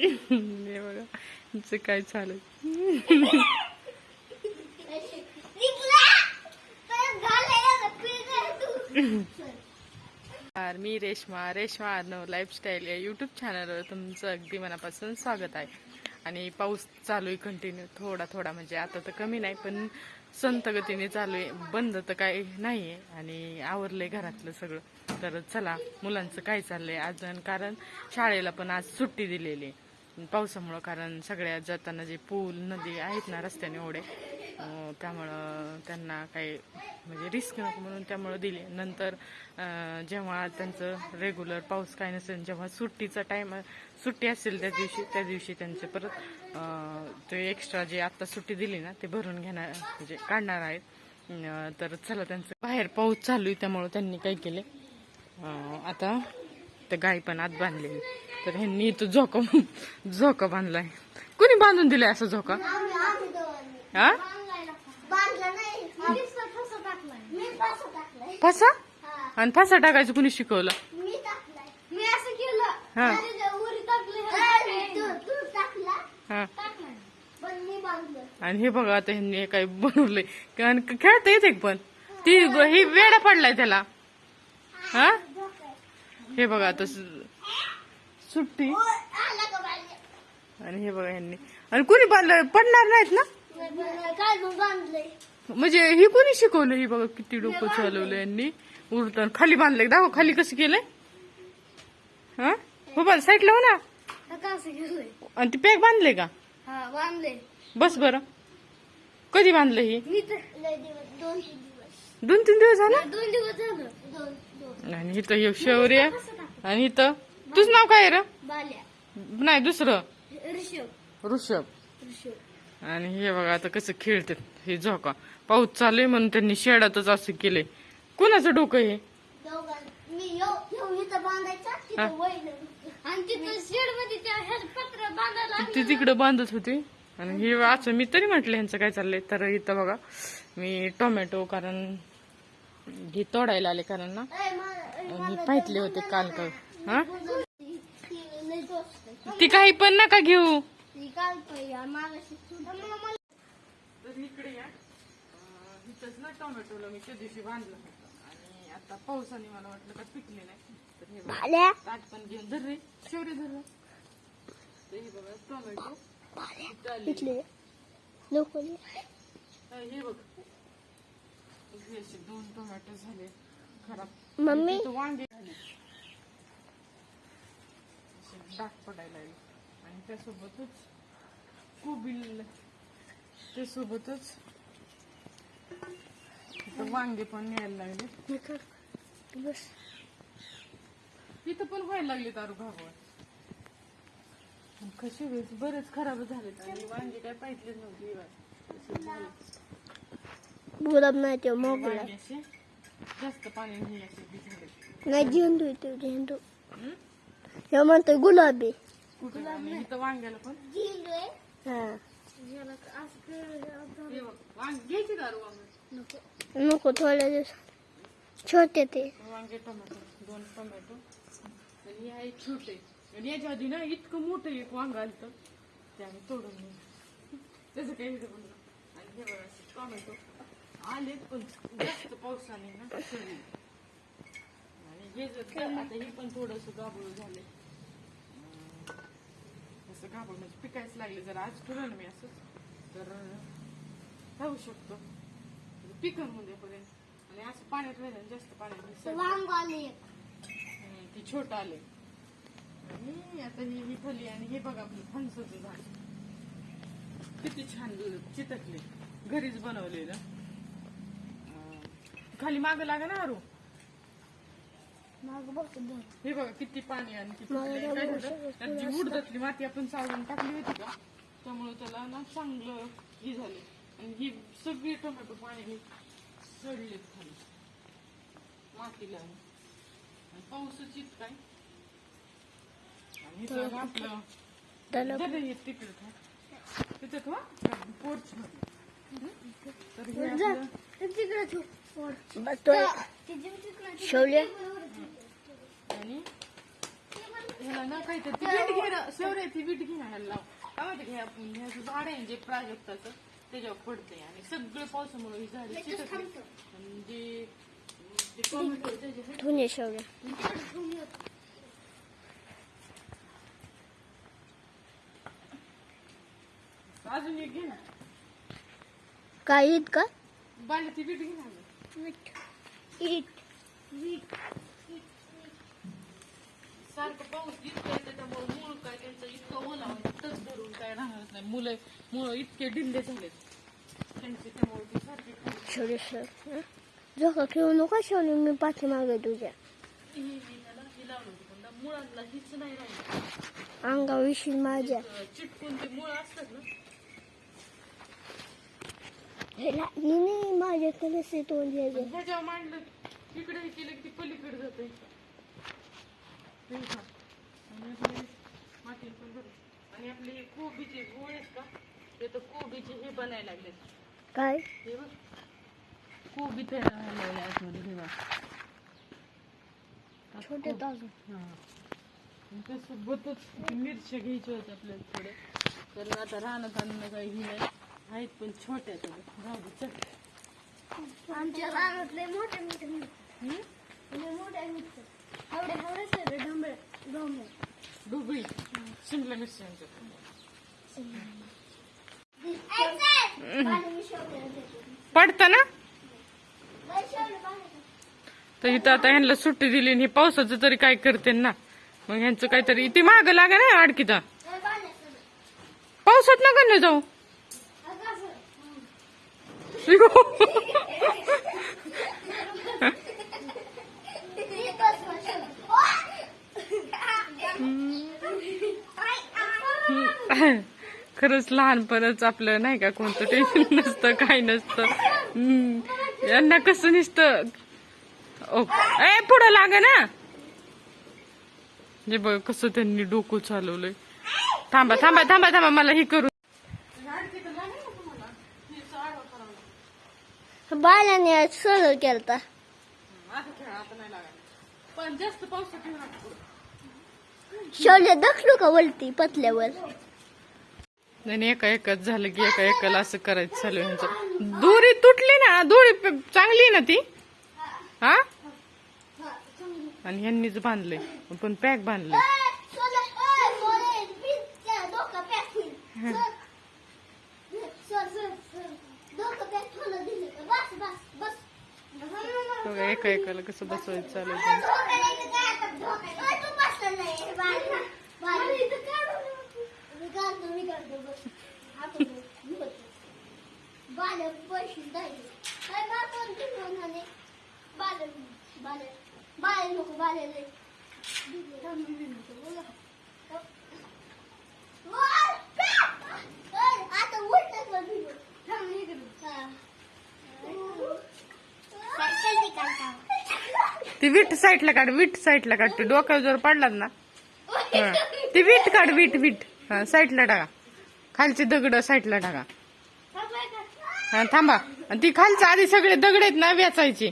हे बघा काय चालू मी रेश्मा. रेश्मा आर्नव लाईफस्टाईल या यूट्यूब चॅनलवर तुमचं अगदी मनापासून स्वागत आहे. आणि पाऊस चालू आहे कंटिन्यू थोडा थोडा म्हणजे आता तर कमी नाही पण संत गतीने चालू आहे बंद तर काही नाही आहे आणि आवरलंय घरातलं सगळं. तर चला मुलांचं काय चाललंय? आज कारण शाळेला पण आज सुट्टी दिलेली आहे. पावसामुळं कारण सगळ्या जाताना जे पूल नदी आहेत ना रस्त्याने ओढे त्यामुळं त्यांना काही म्हणजे रिस्क नको म्हणून त्यामुळं दिले. नंतर जेव्हा त्यांचं रेग्युलर पाऊस काय नसेल जेव्हा सुट्टीचा टाईम सुट्टी असेल त्या दिवशी त्या दिवशी त्यांचे परत ते एक्स्ट्रा जे आत्ता सुट्टी दिली ना ते भरून घेणार म्हणजे काढणार आहेत. तर चला त्यांचं बाहेर पाऊस चालू आहे त्यामुळं त्यांनी काय केले? आता त्या गाई पण आत बांधलेली. तर ह्यांनी इथं झोका झोका बांधलाय. कोणी बांधून दिलाय असं झोका? हा? फसं हा. आणि फसा टाकायचं कुणी शिकवलं? हा. आणि हा आणि हे बघा आता ह्यांनी हे काय बनवलंय. खेळता येते पण? ती ही वेडा पडलाय त्याला. हा? हे बघा आता सुट्टी. आणि हे बघा ह्यांनी आणि कुणी बांधलं? पडणार नाहीत ना? म्हणजे हे कोणी शिकवलं? हे बघा किती डोकं चालवलं यांनी. उलटून खाली बांधलंय. दाखव खाली कसं केलंय? हा? हो बा साईडला हो ना. आणि ती पॅक बांधले का? बांधले बस बरं. कधी बांधलं ही? दोन तीन दिवस. झालं? दोन दिवस झालं. आणि इथं हे शौर्य आणि इथं? तुझं नाव काय आहे रे? नाही दुसरं. ऋषभ. आणि हे बघा आता कसं खेळतात हे झोका. पाऊस चालू आहे म्हणून त्यांनी शेडातच असं केलंय. कोणाचं डोकं हे? ती तिकडे बांधत होती. आणि हे असं मी तरी म्हटलं यांचं काय चाललंय? तर इथं बघा मी टोमॅटो कारण हे तोडायला आले कारण ना? मा- पाहितले होते काल का हा? ती- काही पण नका घेऊ. तर इकडे या. ना टोमॅटोला मी त्या दिवशी बांधलं होतं. आणि आता पावसाने मला वाटलं का पिकले नाही. तर हे ताट पण घेऊन धर रे शेवरे धर. तर हे बघा टोमॅटो हे बघ हे असे दोन टोमॅटो झाले. खराब. मम्मी? इथं वांगे झाले. असे डाग पडायला लागले. आणि त्यासोबतच कोबिल. त्यासोबतच इथं वांगे पण यायला लागले. बस. इथं पण व्हायला लागले तारू घाबळ कसे वेळेस बरेच खराब झाले आणि वांगे काय पाहिजेच नव्हते. गुलाब नाही ते मोगला जास्त हे झाले नाही झेंडू ते झेंडू हं? हे म्हणतो गुलाबी इथं वांग्याला पण हा हे बघ, वांगे घ्यायचे दारू वांगे नको थोड्या दिवस छोटे ते वांगे टोमॅटो दोन टोमॅटो आणि हे आहे छोटे आणि याच्या आधी ना इतकं मोठं एक वांग आलं ते आम्ही तोडून नेलं. त्याचं काही इथं पण नाही. आणि हे बघा असे टोमॅटो आलेत पण जास्त पावसाने ना सगळे आणि हे जर आता हे पण थोडस गाबळ झाले असं गाबळ म्हणजे पिकायच लागले जर आज ठरवलं मी असंच तर राहू शकतो पिकनमध्ये पर्यंत आणि असं पाण्यात राहिलं जास्त पाण्यात आले ती छोट आले. आणि आता ही ही फली आणि हे बघा आपलं फणसाचं झाड. किती छान चितकले. घरीच बनवलेलं. खाली माग लागा ना अरू माग बघ हे बघा किती पाणी आणि किती मला फुले. तर काय वर्ष- झालं? त्यात जी उडदातली माती आपण चालून टाकली होती का? त्यामुळे त्याला ना चांगलं हे झाले. आणि ही सगळी टोमॅटो पाणी सडलेत खाली. मातीला. आणि पाऊसच इतकाय आणि इथं आपलं त्याला हे तिकडे ठेव. तिथं ठेवा पोर्च मध्ये. तर हे आपलं शौर्य आणि ह्याला ना काहीतरी ती वीट घे ना शेवरे ती वीट घे ना ह्याला लाव काय माहिती ह्याचं झाड आहे जे प्राजक्ताचं त्याच्यावर आणि सगळे पावसामुळे ही झाडे धुणे अजून एक घे ना. काय ईद का? बाला ती घे ना. सारखं पाऊस आहे त्याच्यामुळे मूळ काय त्यांचं इतकं ओला तग धरून काय राहणार नाही. मुलं मुलं इतके झालेत. त्यांचे त्यामुळे ती सारखी खाली- शेवडे सर झोका खेळू नका शेवडे मी पाठीमागे तुझ्या. हीच नाही राहिली. अंगावर येशील माझ्या. चिटकून ते मुळ असतात ना नाही माझ्याकडे से तोंड द्यायचं ह्याच्यावर मांडलं इकडे हे केलं की ती पलीकडे जाते आणि आपले माती पण बरं. आणि आपले हे कोबीचे गोळे आहेत का? ते तर कोबीचे हे बनायला लागले काय? हे बघ. कोबी तयार व्हायला लागले आतमध्ये हे बघ. छोटे अजून. हा. आणि त्यासोबतच मिरच्या घ्यायच्या होत्या आपल्याला थोडे आता रानात आणणं काही ही नाही. आहेत पण छोट्या थोड्या जाऊ दे चल. आमच्या डोंबळे डोंबळे. ढोबळी शिमला पडतं ना? तर इथं आता ह्यांना सुट्टी दिली आणि हे पावसाचं तरी काय करते ना? मग ह्यांचं काहीतरी ती माग लागा ना अडकीता. पावसात नका ना जाऊ. हो. खरंच लहानपणच आपलं नाही का कोणतं टेन्शन नसतं काय नसतं. हम्म. यांना कसं नसतं? ओ ए पुढं लाग ना. जे बघ कसं त्यांनी डोकं चालवलंय. थांबा थांबा थांबा थांबा मला हे करू बाल्याने सरळ केलता. पण जास्त पाऊस शोले दखलो का वलती पतल्यावर? नाही एका एकच झालं की एका एकाला असं करायचं चालू आहे ह्यांचं दोरी तुटली ना दोरी प- चांगली आहे ना ती? हा? आणि ह्यांनीच बांधलंय पण पॅक बांधलंय. बघा एका एकाला कसं बसवायचं चालू आहे बाल पैसे बाल बाल बाल बाल नको बाल ती विट साईडला काढ विट साईडला काढ. ते डोक्यावर जोर पडलात ना. हा. ती विट काढ विट विट. हा साईडला टाका. खालची दगड साईडला टाका. हा थांबा. आणि ती खालचं आधी सगळे दगड आहेत ना वेचायची.